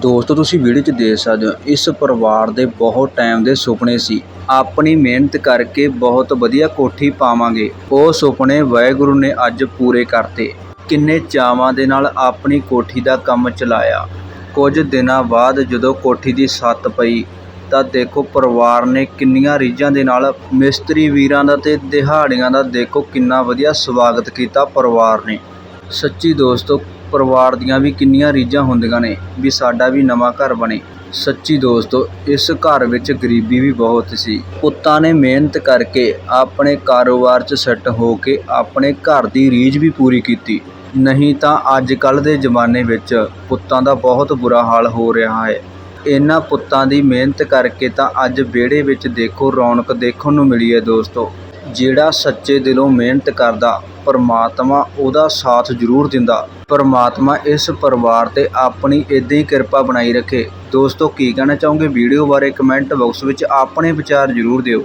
ਦੋਸਤੋ, ਤੁਸੀਂ ਵੀਡੀਓ 'ਚ ਦੇਖ ਸਕਦੇ ਹੋ, ਇਸ ਪਰਿਵਾਰ ਦੇ ਬਹੁਤ ਟਾਈਮ ਦੇ ਸੁਪਨੇ ਸੀ। ਆਪਣੀ ਮਿਹਨਤ ਕਰਕੇ ਬਹੁਤ ਵਧੀਆ ਕੋਠੀ ਪਾਵਾਂਗੇ। ਉਹ ਸੁਪਨੇ ਵਾਹਿਗੁਰੂ ਨੇ ਅੱਜ ਪੂਰੇ ਕਰਤੇ। ਕਿੰਨੇ ਚਾਵਾਂ ਦੇ ਨਾਲ ਆਪਣੀ ਕੋਠੀ ਦਾ ਕੰਮ ਚਲਾਇਆ। ਕੁਝ ਦਿਨਾਂ ਬਾਅਦ ਜਦੋਂ ਕੋਠੀ ਦੀ ਛੱਤ ਪਈ, ਤਾਂ ਦੇਖੋ ਪਰਿਵਾਰ ਨੇ ਕਿੰਨੀਆਂ ਰੀਝਾਂ ਦੇ ਨਾਲ ਮਿਸਤਰੀ ਵੀਰਾਂ ਦਾ ਤੇ ਦਿਹਾੜੀਆਂ ਦਾ ਦੇਖੋ ਕਿੰਨਾ ਵਧੀਆ ਸਵਾਗਤ ਕੀਤਾ ਪਰਿਵਾਰ ਨੇ। ਸੱਚੀ ਦੋਸਤੋ ਪਰਿਵਾਰ ਦੀਆਂ ਵੀ ਕਿੰਨੀਆਂ ਰੀਝਾਂ ਹੁੰਦੀਆਂ ਨੇ ਵੀ ਸਾਡਾ ਵੀ ਨਵਾਂ ਘਰ ਬਣੇ। ਸੱਚੀ ਦੋਸਤੋ, ਇਸ ਘਰ ਵਿੱਚ ਗਰੀਬੀ ਵੀ ਬਹੁਤ ਸੀ। ਪੁੱਤਾਂ ਨੇ ਮਿਹਨਤ ਕਰਕੇ ਆਪਣੇ ਕਾਰੋਬਾਰ 'ਚ ਸੈੱਟ ਹੋ ਕੇ ਆਪਣੇ ਘਰ ਦੀ ਰੀਝ ਵੀ ਪੂਰੀ ਕੀਤੀ। ਨਹੀਂ ਤਾਂ ਅੱਜ ਕੱਲ੍ਹ ਦੇ ਜ਼ਮਾਨੇ ਵਿੱਚ ਪੁੱਤਾਂ ਦਾ ਬਹੁਤ ਬੁਰਾ ਹਾਲ ਹੋ ਰਿਹਾ ਹੈ। ਇਹਨਾਂ ਪੁੱਤਾਂ ਦੀ ਮਿਹਨਤ ਕਰਕੇ ਤਾਂ ਅੱਜ ਵਿਹੜੇ ਵਿੱਚ ਦੇਖੋ, ਰੌਣਕ ਦੇਖਣ ਨੂੰ ਮਿਲੀ ਹੈ ਦੋਸਤੋ। ਜਿਹੜਾ ਸੱਚੇ ਦਿਲੋਂ ਮਿਹਨਤ ਕਰਦਾ, ਪਰਮਾਤਮਾ ਉਹਦਾ ਸਾਥ ਜ਼ਰੂਰ ਦਿੰਦਾ। ਪਰਮਾਤਮਾ ਇਸ ਪਰਿਵਾਰ ਤੇ ਆਪਣੀ ਇਦਾਂ ਹੀ ਕਿਰਪਾ ਬਣਾਈ ਰੱਖੇ। ਦੋਸਤੋ, ਕੀ ਕਹਿਣਾ ਚਾਹੋਗੇ? ਵੀਡੀਓ ਬਾਰੇ ਕਮੈਂਟ ਬਾਕਸ ਵਿੱਚ ਆਪਣੇ ਵਿਚਾਰ ਜ਼ਰੂਰ ਦਿਓ।